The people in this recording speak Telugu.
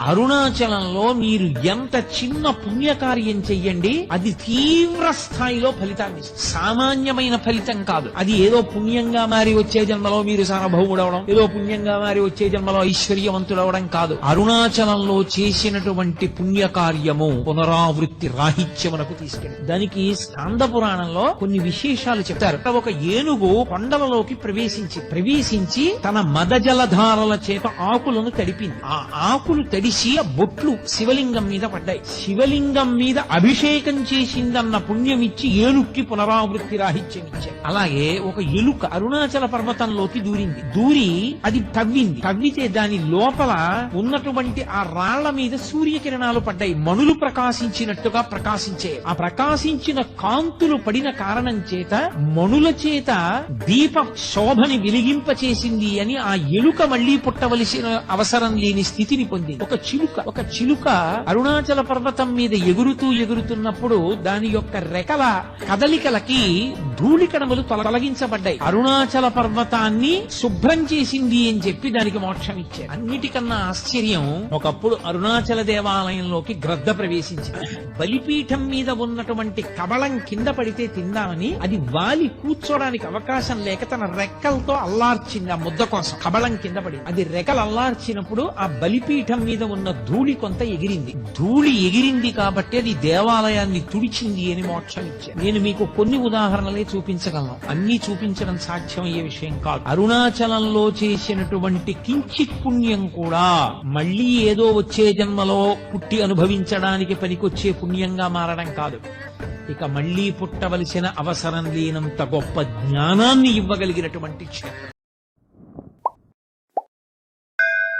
అరుణాచలంలో మీరు ఎంత చిన్న పుణ్యకార్యం చెయ్యండి అది తీవ్ర స్థాయిలో ఫలితాన్ని సామాన్యమైన ఫలితం కాదు. అది ఏదో పుణ్యంగా మారి వచ్చే జన్మలో మీరు సార్వభౌముడవడం ఏదో పుణ్యంగా మారి వచ్చే జన్మలో ఐశ్వర్యవంతుడవడం కాదు. అరుణాచలంలో చేసినటువంటి పుణ్యకార్యము పునరావృత్తి రాహిత్యమునకు తీసుకెళ్ళి దానికి స్కంద పురాణంలో కొన్ని విశేషాలు చెప్తారు. ఒక ఏనుగు కొండలలోకి ప్రవేశించి ప్రవేశించి తన మదజలధారల చేత ఆకులను తడిపింది. ఆ ఆకులు తడి ఆ బొట్లు శివలింగం మీద పడ్డాయి. శివలింగం మీద అభిషేకం చేసిందన్న పుణ్యం ఇచ్చి ఏలుక్కి పునరావృత్తి రాహిత్యం అలాగే ఒక ఎలుక అరుణాచల పర్వతంలోకి దూరింది. దూరి అది తవ్వింది. తవ్వితే దాని లోపల ఉన్నటువంటి ఆ రాళ్ళ మీద సూర్యకిరణాలు పడ్డాయి. మణులు ప్రకాశించినట్టుగా ప్రకాశించే ఆ ప్రకాశించిన కాంతులు పడిన కారణం చేత మణుల చేత దీప శోభని వెలిగింపచేసింది అని ఆ ఎలుక మళ్ళీ పుట్టవలసిన అవసరం లేని స్థితిని పొందింది. ఒక చిలుక ఒక చిలుక అరుణాచల పర్వతం మీద ఎగురుతూ ఎగురుతున్నప్పుడు దాని యొక్క రెకల కదలికలకి ధూళికణములు తొల- తొలగించబడ్డాయి. అరుణాచల పర్వతాన్ని శుభ్రం చేసింది అని చెప్పి దానికి మోక్షం ఇచ్చారు. అన్నిటికన్నా ఆశ్చర్యం ఒకప్పుడు అరుణాచల దేవాలయంలోకి గ్రద్ద ప్రవేశించింది. బలిపీఠం మీద ఉన్నటువంటి కబళం కింద పడితే తిందామని అది వాలి కూర్చోడానికి అవకాశం లేక తన రెక్కలతో అల్లార్చింది ఆ ముద్ద కోసం. కబళం కింద పడి అది రెక్కలు అల్లార్చినప్పుడు ఆ బలిపీఠం మీద ఉన్న ధూళి కొంత ఎగిరింది. ధూళి ఎగిరింది కాబట్టి అది దేవాలయాన్ని తుడిచింది అని మోక్షం ఇచ్చారు. నేను మీకు కొన్ని ఉదాహరణలే చూపించగలను. అన్ని చూపించడం సాధ్యమయ్యే విషయం కాదు. అరుణాచలంలో చేసినటువంటి కించిత్ పుణ్యం కూడా మళ్ళీ ఏదో వచ్చే జన్మలో పుట్టి అనుభవించడానికి పనికొచ్చే పుణ్యంగా మారడం కాదు. ఇక మళ్ళీ పుట్టవలసిన అవసరం లేనంత గొప్ప జ్ఞానాన్ని ఇవ్వగలిగినటువంటి క్షేత్రం